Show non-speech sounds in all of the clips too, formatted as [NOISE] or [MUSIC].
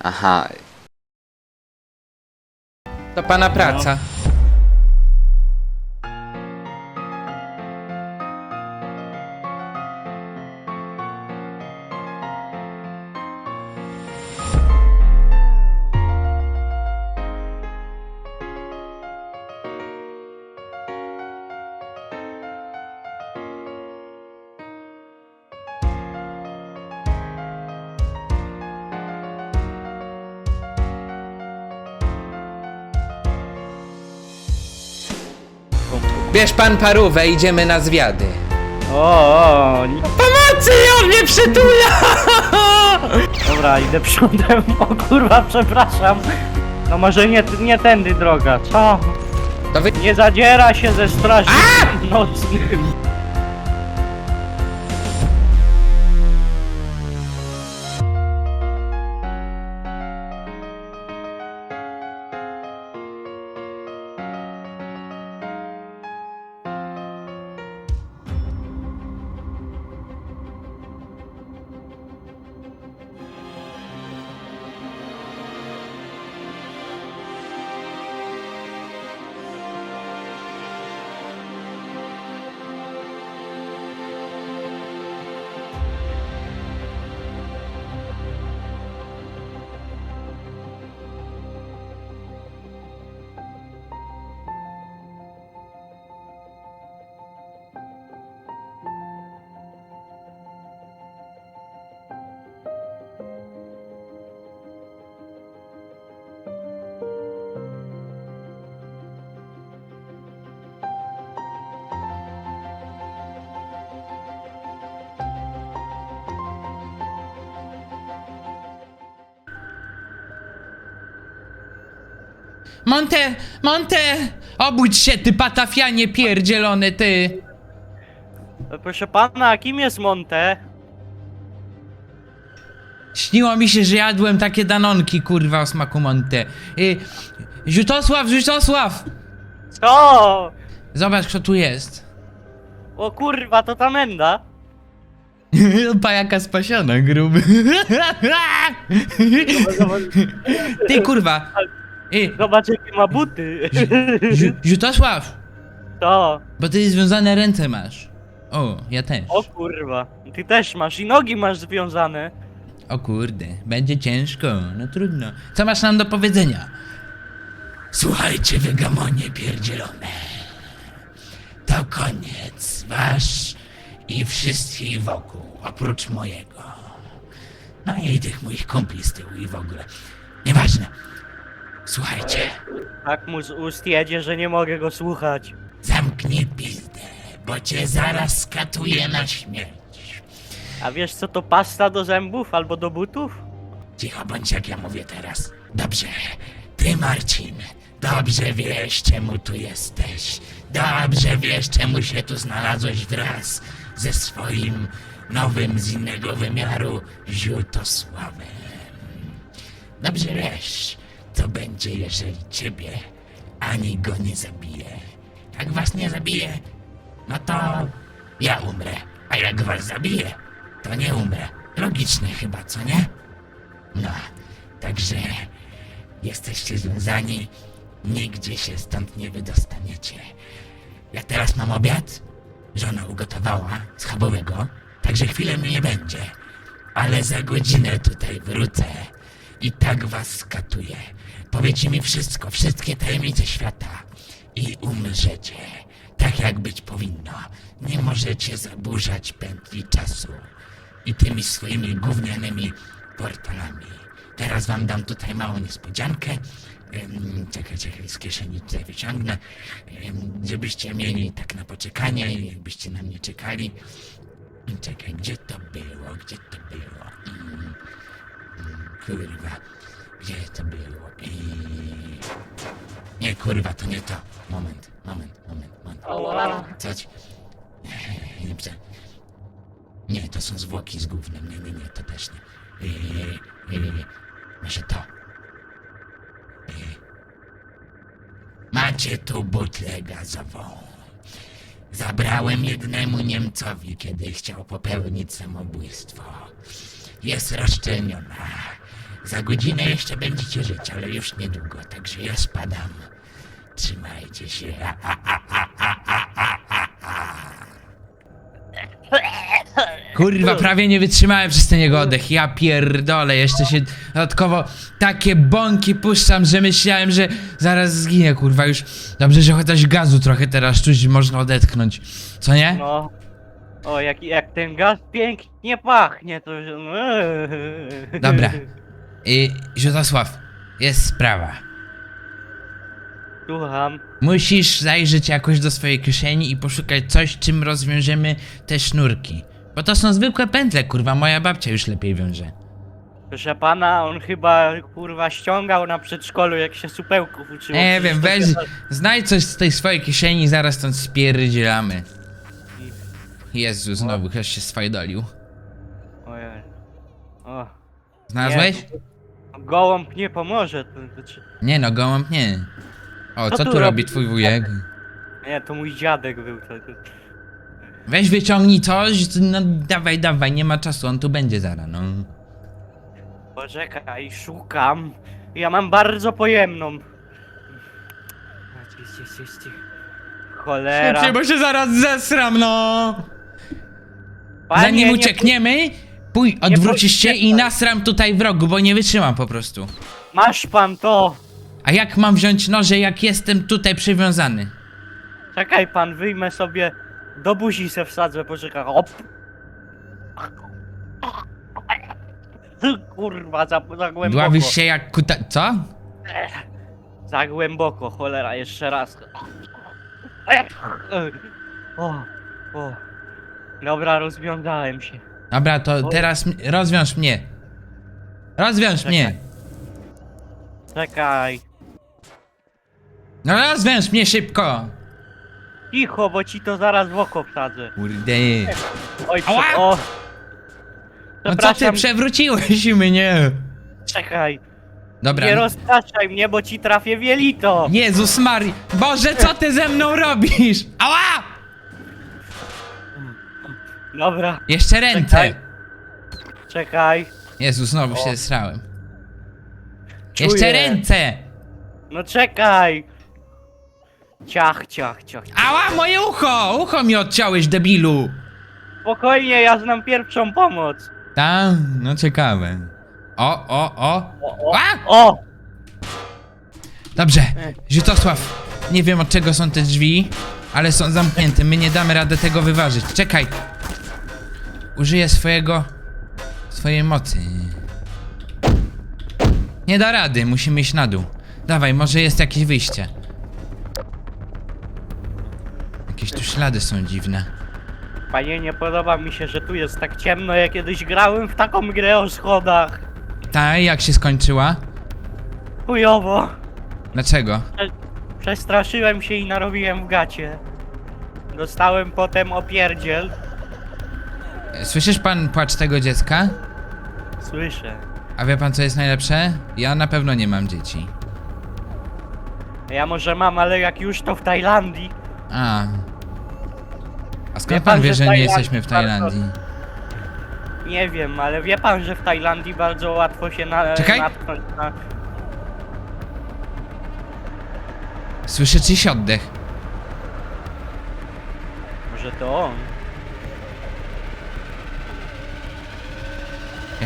Aha, To pana praca. Bierz pan parówę, idziemy na zwiady. O, o, nie- Pomocy, on mnie przytula! [LAUGHS] dobra, idę przodem. O kurwa, przepraszam. No może nie, nie tędy droga, co? To wy... Nie zadziera się ze strażnikiem nocnym. Monte, Monte! Obudź się, ty patafianie pierdzielony, ty! Proszę pana, kim jest Monte? Śniło mi się, że jadłem takie danonki, kurwa, o smaku Monte. Y, Ziutosław, Ziutosław! Co? Zobacz, kto tu jest. O kurwa, to ta menda. [LAUGHS] Pajaka spasiona, gruby. [LAUGHS] Ty, kurwa. Y, Zobacz jakie ma buty. Ziutosław, Co? bo ty związane ręce masz. O, ja też. O kurwa, ty też masz i nogi masz związane. O kurde, będzie ciężko, no trudno. Co masz nam do powiedzenia? Słuchajcie, wy gamonie pierdzielone. To koniec wasz i wszystkich wokół, oprócz mojego. No i tych moich kumpli z tyłu i w ogóle. Nieważne. Słuchajcie, Tak mu z ust jedzie, że nie mogę go słuchać. zamknij pizdę, bo cię zaraz skatuję na śmierć. A wiesz co to pasta do zębów albo do butów? Cicho bądź jak ja mówię teraz. Dobrze, ty Marcin, dobrze wiesz czemu tu jesteś. Dobrze wiesz czemu się tu znalazłeś wraz ze swoim nowym z innego wymiaru Ziutosławem. Dobrze wiesz, co będzie jeżeli ciebie ani go nie zabije. Jak was nie zabije, no to ja umrę. A jak was zabije, to nie umrę. Logiczne chyba, co nie? No, także jesteście związani, nigdzie się stąd nie wydostaniecie. Ja teraz mam obiad, żona ugotowała schabowego, także chwilę mnie nie będzie, ale za godzinę tutaj wrócę i tak was skatuję. Powiecie mi wszystko, wszystkie tajemnice świata i umrzecie, tak jak być powinno. Nie możecie zaburzać pętli czasu i tymi swoimi gównianymi portalami. Teraz wam dam tutaj małą niespodziankę. Czekaj, czekaj, z kieszeni tutaj wyciągnę. Żebyście mieli tak na poczekanie, jakbyście na mnie czekali. Czekaj, gdzie to było? Gdzie to było? Ym, ym, Kurwa, gdzie to było? I... Nie, kurwa, to nie to. Moment, moment, moment, moment. Ała. Co ci? Nie, prze- nie, to są zwłoki z gównem. Nie, nie, nie, to też nie. Nie, nie. Może to. Yy. Macie tu butlę gazową. Zabrałem jednemu Niemcowi, kiedy chciał popełnić samobójstwo. Jest rozszczelniona. Za godzinę jeszcze będziecie żyć, ale już niedługo, także ja spadam. Trzymajcie się. Kurwa, prawie nie wytrzymałem przez ten jego oddech. Ja pierdolę, jeszcze się dodatkowo takie bąki puszczam, że myślałem, że zaraz zginę, kurwa. Już dobrze, że chociaż gazu trochę teraz czuć można odetchnąć. Co nie? No. O, jak, jak ten gaz pięknie pachnie, to... że- Dobra. I Ziotosław, jest sprawa. Słucham. Musisz zajrzeć jakoś do swojej kieszeni i poszukać coś, czym rozwiążemy te sznurki. Bo to są zwykłe pętle, kurwa, moja babcia już lepiej wiąże. Proszę pana, on chyba kurwa ściągał na przedszkolu, jak się supełków uczyło. Nie wiem, weź, znajdź coś z tej swojej kieszeni i zaraz stąd spierdzielamy. Jezu, znowu ktoś się swajdolił. Ojej. O. Znalazłeś? Nie, Gołąb nie pomoże. To, to, czy- Nie no, gołąb nie. O, Co co tu tu robi robi? twój wujek? nie, to mój dziadek był. To, to. Weź wyciągnij coś, no dawaj, dawaj, nie ma czasu, on tu będzie zaraz, no. Poczekaj, szukam. Ja mam bardzo pojemną. A, ci- ci- ci- ci. Cholera. Szybciej, bo się zaraz zesram, no! Panie, Zanim nie uciekniemy, pój, odwrócisz się i nasram tutaj w rogu, bo nie wytrzymam po prostu. Masz pan to. A jak mam wziąć noże, jak jestem tutaj przywiązany? Czekaj pan, wyjmę sobie. Do buzi se wsadzę, poczekaj. Op. Kurwa, za, za głęboko. Dławisz się jak kuta... co? Za głęboko, cholera, jeszcze raz. O, o. Dobra, rozwiązałem się. Dobra, to teraz m- rozwiąż mnie. Rozwiąż mnie. Czekaj. No rozwiąż mnie szybko. Cicho, bo ci to zaraz w oko wsadzę. Kurde. Oj, Ała! prze- o. No co ty, Przepraszam, przewróciłeś mnie. czekaj. Dobra. Nie rozpraszaj mnie, bo ci trafię w jelito. Jezus Mari. Boże, co ty ze mną robisz? Ała! Dobra, Jeszcze ręce. Czekaj. czekaj. Jezu, znowu się srałem. Czuję. Jeszcze ręce. No czekaj. Ciach, ciach, ciach. Ała, moje ucho! Ucho mi odciąłeś, debilu. Spokojnie, ja znam pierwszą pomoc. Tam, no ciekawe. O, o, o. O, o, A! o. Dobrze, Ziutosław, nie wiem od czego są te drzwi, ale są zamknięte. My nie damy rady tego wyważyć. Czekaj. Użyję swojego... swojej mocy. Nie da rady, musimy iść na dół. Dawaj, może jest jakieś wyjście. Jakieś tu ślady są dziwne. Panie, nie podoba mi się, że tu jest tak ciemno. Ja kiedyś grałem w taką grę o schodach. Ta, jak się skończyła? Chujowo. Dlaczego? Prze- Przestraszyłem się i narobiłem w gacie. Dostałem potem opierdziel. Słyszysz pan płacz tego dziecka? Słyszę. A wie pan co jest najlepsze? Ja na pewno nie mam dzieci. Ja może mam, ale jak już to w Tajlandii. A. A Wie skąd pan, pan wie, że że nie Tajlandii jesteśmy w bardzo- Tajlandii? Nie wiem, ale wie pan, że w Tajlandii bardzo łatwo się na, Czekaj. natknąć na... Słyszę czyjś oddech. Może to on.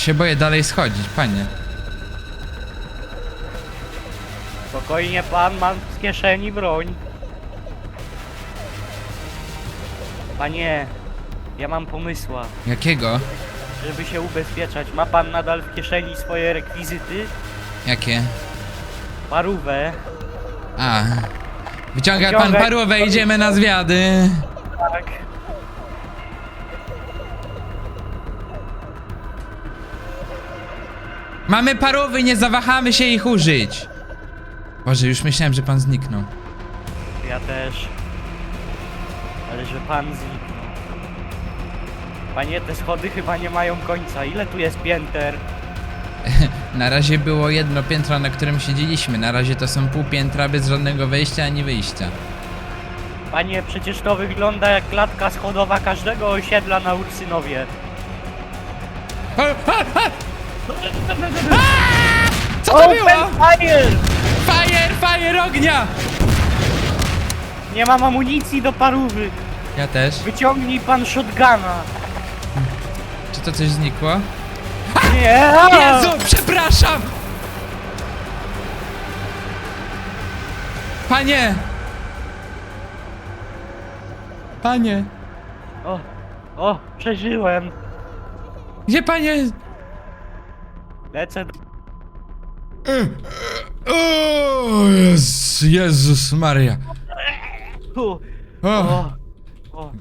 Się boję dalej schodzić, panie. Spokojnie pan, mam z kieszeni broń. Panie, ja mam pomysła, Jakiego? żeby się ubezpieczać. Ma pan nadal w kieszeni swoje rekwizyty? Jakie? Parówę. A. Wyciąga pan Wyciągaj. parówę, idziemy na zwiady. Tak. Mamy parówy, nie zawahamy się ich użyć. Boże, już myślałem, że pan zniknął. Ja też. Ale że pan zniknął. Panie, te schody chyba nie mają końca. Ile tu jest pięter? [LAUGHS] Na razie było jedno piętro, na którym siedzieliśmy. Na razie to są pół piętra bez żadnego wejścia ani wyjścia. Panie, przecież to wygląda jak klatka schodowa każdego osiedla na Ursynowie. Co to było? Fire! Fire, fire ognia! Nie mam amunicji do parówy. Ja też. Wyciągnij pan shotguna. Czy to coś znikło? Nie! Jezu, przepraszam! Panie! Panie! O, o, przeżyłem. Gdzie panie? Lecę do... O, Jezus, Jezus Maria. Tu. O, O, o,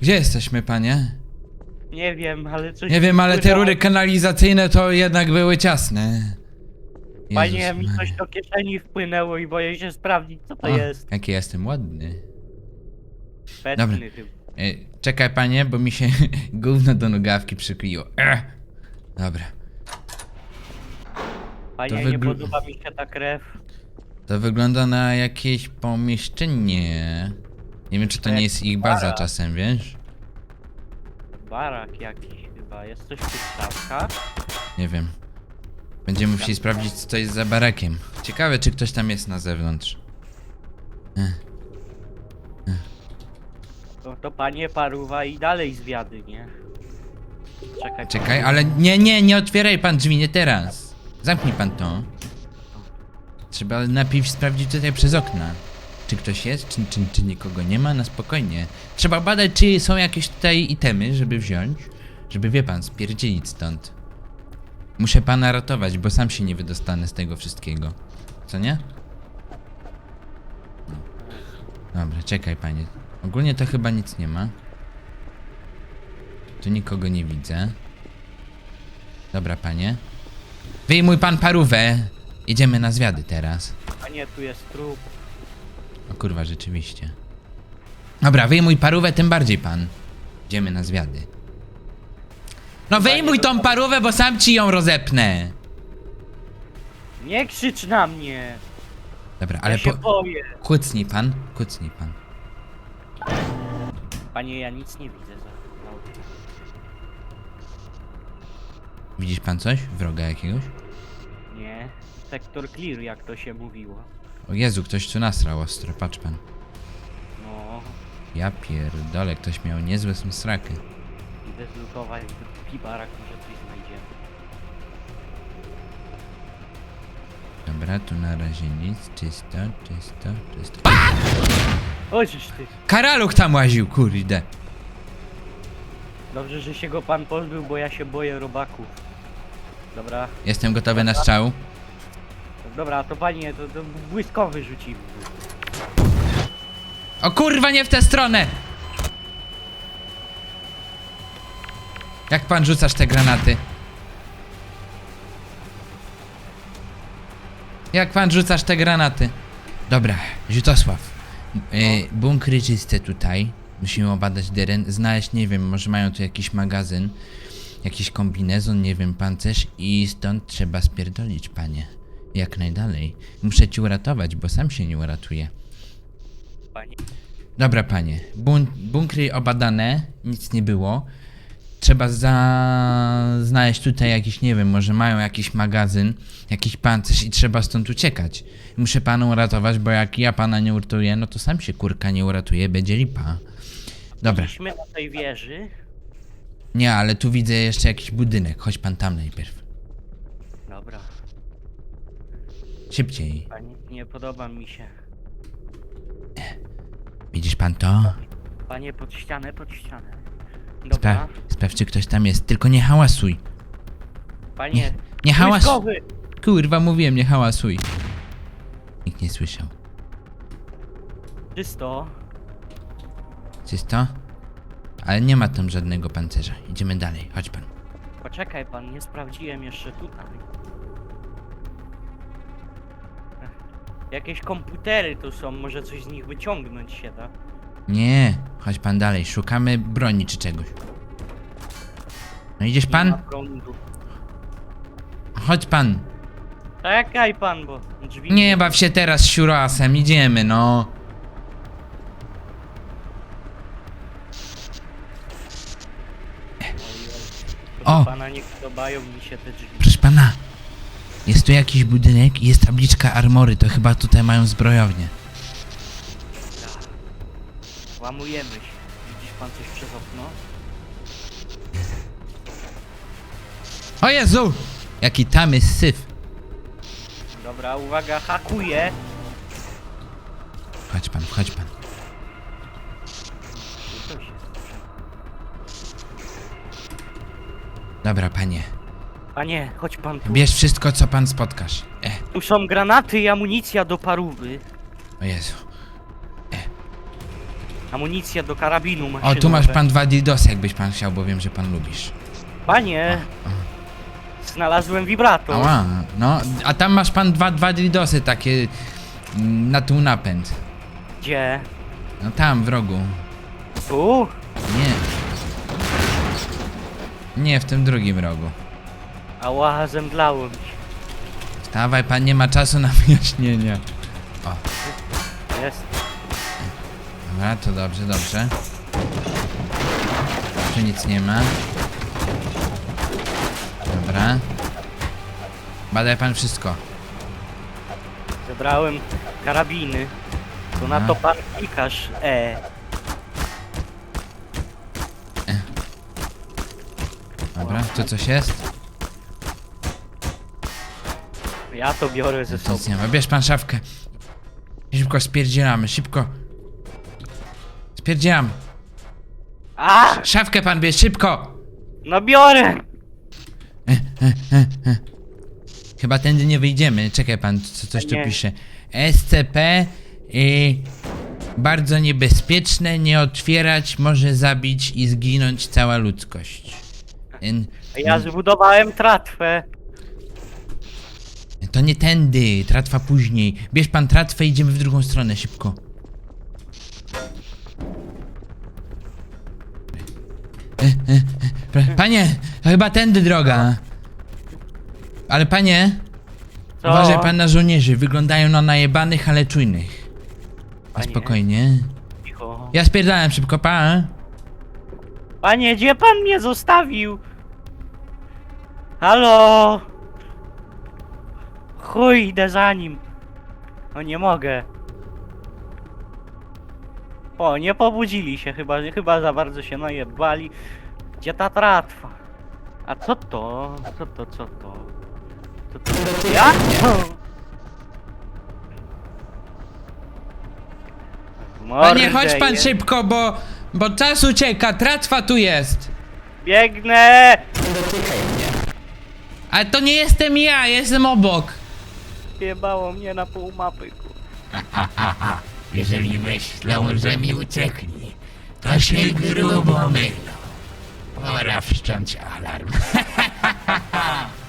gdzie jesteśmy, panie? nie wiem, ale coś... Nie wiem, ale te rury kanalizacyjne to jednak były ciasne. Panie, Jezus mi coś do kieszeni wpłynęło i boję się sprawdzić, co to O, jest. Jaki jestem ładny. Petny dobra. E, Czekaj, panie, bo mi się [LAUGHS] gówno do nogawki przykleiło. Dobra. Panie, To nie wygl- podoba mi się ta krew. To wygląda na jakieś pomieszczenie. Nie wiem, czy to nie jest ich baza czasem, wiesz? Barak jakiś chyba. Jest coś w tych szafkach? Nie wiem. Będziemy musieli sprawdzić, co to jest za barakiem. Ciekawe, czy ktoś tam jest na zewnątrz. To, to panie paruwa i dalej zwiady, nie? Czekaj. Czekaj, ale nie, nie, nie otwieraj pan drzwi, nie teraz. Zamknij pan to. Trzeba najpierw sprawdzić tutaj przez okna. Czy ktoś jest, czy, czy, czy nikogo nie ma, na spokojnie. Trzeba badać, czy są jakieś tutaj itemy, żeby wziąć. Żeby, wie pan, spierdzielić stąd. Muszę pana ratować, bo sam się nie wydostanę z tego wszystkiego. Co nie? No. Dobra, czekaj panie. Ogólnie to chyba nic nie ma. Tu nikogo nie widzę. Dobra, panie. Wyjmuj pan parówę. Idziemy na zwiady teraz. Panie, tu jest trup. O kurwa, rzeczywiście. Dobra, wyjmuj parówę, tym bardziej pan. Idziemy na zwiady. No wyjmuj tą parówę, bo sam ci ją rozepnę. Nie krzycz na mnie! Dobra, Ale ale ja się po... boję. Kucnij pan, kucnij pan. Panie, ja nic nie widzę za Widzisz pan coś? Wroga jakiegoś? Nie. Sektor clear, jak to się mówiło. O Jezu, ktoś tu nasrał ostro, patrz pan. No. Ja pierdolę, ktoś miał niezłe sraky. Idę zlutować drugi barak, może coś znajdziemy. Dobra, tu na razie nic, czysto, czysto, czysto. Chodź ty. Karaluch tam łaził, kurde. Dobrze, że się go pan pozbył, bo ja się boję robaków. Dobra. Jestem gotowy na strzał. Dobra, to panie, to, to błyskowy rzucimy. O kurwa, nie w tę stronę! Jak pan rzucasz te granaty? Jak pan rzucasz te granaty? Dobra, Ziutosław. Y, bunkry czyste tutaj. Musimy obadać teren, znaleźć, nie wiem, może mają tu jakiś magazyn, jakiś kombinezon, nie wiem, pancerz i stąd trzeba spierdolić, panie. Jak najdalej. Muszę ci uratować, bo sam się nie uratuję. Panie. Dobra, panie. Bun bunkry obadane, nic nie było. Trzeba za... znaleźć tutaj jakiś, nie wiem, może mają jakiś magazyn, jakiś pancerz i trzeba stąd uciekać. Muszę panu uratować, bo jak ja pana nie uratuję, no to sam się kurka nie uratuje, będzie lipa. Dobra. Byliśmy na tej wieży. Nie, ale tu widzę jeszcze jakiś budynek. Chodź pan tam najpierw. Dobra. Szybciej. Panie, nie podoba mi się. Widzisz pan to? Panie, pod ścianę, pod ścianę. Spra Dobra. sprawdź, czy ktoś tam jest. Tylko nie hałasuj. Panie, Nie hałasuj. błyskowy! Kurwa, mówiłem, nie hałasuj. Nikt nie słyszał. Czysto. Czysto? Ale nie ma tam żadnego pancerza. Idziemy dalej, chodź pan. Poczekaj pan, nie sprawdziłem jeszcze tutaj. Ech, Jakieś komputery tu są, może coś z nich wyciągnąć się da. Nie, chodź pan dalej, szukamy broni czy czegoś. No idziesz Nie ma pan? prądu. Chodź pan. Czekaj pan, bo drzwi... Nie baw się teraz siurasem, idziemy no. Ojej, O! o. pana nie podobają mi się te drzwi. Proszę pana. Jest tu jakiś budynek i jest tabliczka armory, to chyba tutaj mają zbrojownię. Łamujemy się. Widzisz pan coś przez okno? O Jezu! Jaki tam jest syf. Dobra, uwaga, hakuję. Chodź pan, chodź pan. Dobra, panie. Panie, chodź pan tu. Bierz wszystko, co pan spotkasz. E, Tu są granaty i amunicja do parówy. o Jezu. Amunicja do karabinu O, tu masz pan dwa didosy, jakbyś pan chciał, bo wiem, że pan lubisz. Panie! Znalazłem wibrator. Ała, no, a tam masz pan dwa, dwa didosy takie mm, na tu napęd. Gdzie? No tam, w rogu. Tu? Nie. W tym drugim rogu. Ała, zemdlało mi się. Wstawaj, pan nie ma czasu na [LAUGHS] wyjaśnienia. O, Jest. dobra, to dobrze, dobrze. Tu nic nie ma. Dobra. Badaj pan wszystko. Zebrałem karabiny. To na Aha. to pan klikasz E. Dobra, tu coś jest? Ja to biorę ze sobą. nic nie ma. Bierz pan szafkę. Szybko spierdzielamy, szybko. Spierdzielam. A! Szafkę pan bierz, szybko! No biorę! Chyba tędy nie wyjdziemy. Czekaj pan, co, coś tu Nie. pisze. SCP y, bardzo niebezpieczne, nie otwierać, może zabić i zginąć cała ludzkość. Ja zbudowałem tratwę. To nie tędy, tratwa później. Bierz pan tratwę, idziemy w drugą stronę, szybko. E, e, e, pra- Panie, to chyba tędy droga. Ale panie, Co? uważaj pan na żołnierzy, wyglądają na najebanych, ale czujnych. A Panie. spokojnie. Cicho. Ja spierdałem szybko, pa. Panie, gdzie pan mnie zostawił? Halo? Chuj, idę za nim. No nie mogę. O, nie pobudzili się chyba, chyba za bardzo się najebali. Gdzie ta tratwa? A co to? Co to, co to? Co to? Ja? Panie, chodź pan je- szybko, bo, bo czas ucieka, tratwa tu jest. Biegnę! Ale to nie jestem ja, jestem obok. Jebało mnie na pół mapy. ku- [LAUGHS] Jeżeli myślą, że mi uciekli, to się grubo mylą. Pora wszcząć alarm. [LAUGHS]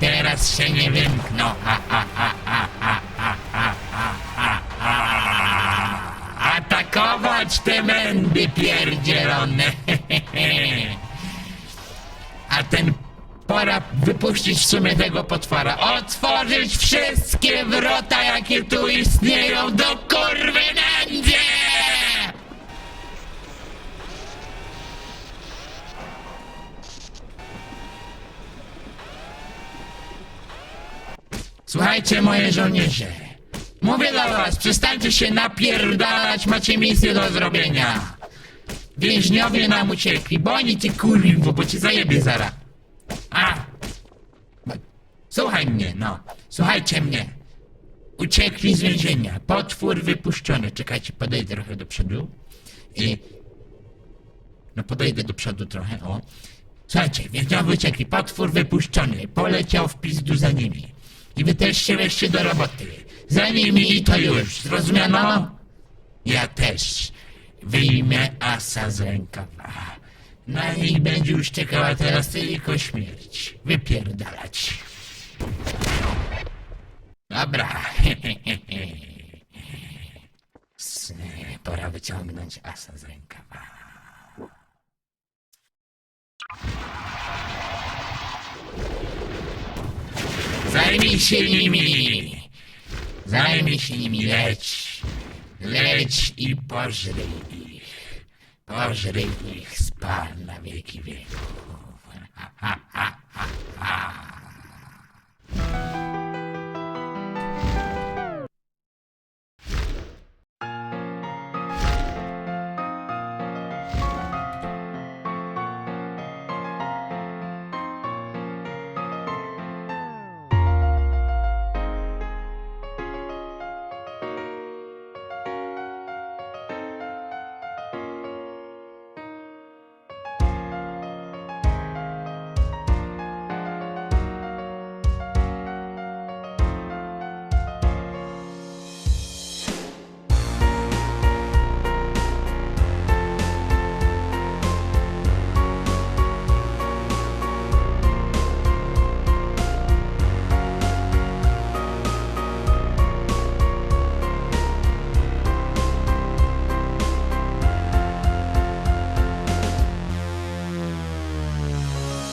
Teraz się nie wymkną. Ha, ha, ha, ha, ha, ha, ha, ha, ha. Atakować te mędy pierdzielone. [LAUGHS] A ten pora wypuścić w sumie tego potwora. Otworzyć wszystkie wrota, jakie tu istnieją do kurwy nędzy! Słuchajcie, moje żołnierze. Mówię do was, przestańcie się napierdalać, macie misję do zrobienia. Więźniowie nam uciekli, bo oni ty kurwo, bo cię zajebie zara. A! Słuchaj mnie, no. Słuchajcie mnie. Uciekli z więzienia. Potwór wypuszczony. Czekajcie, podejdę trochę do przodu. I... No podejdę do przodu trochę, o. Słuchajcie, więźniowie uciekli. Potwór wypuszczony. Poleciał w pizdu za nimi. I wy też się weźcie do roboty. Za nimi i to już. Zrozumiano? Ja też. Wyjmę asa z rękawa. Na nich będzie już czekała teraz tylko śmierć. Wypierdalać. Dobra. [LAUGHS] Pora wyciągnąć asa z rękawa. Zajmij się nimi! Zajmij się nimi, leć! Leć i pożryj ich! Pożryj ich, spal na wieki ha.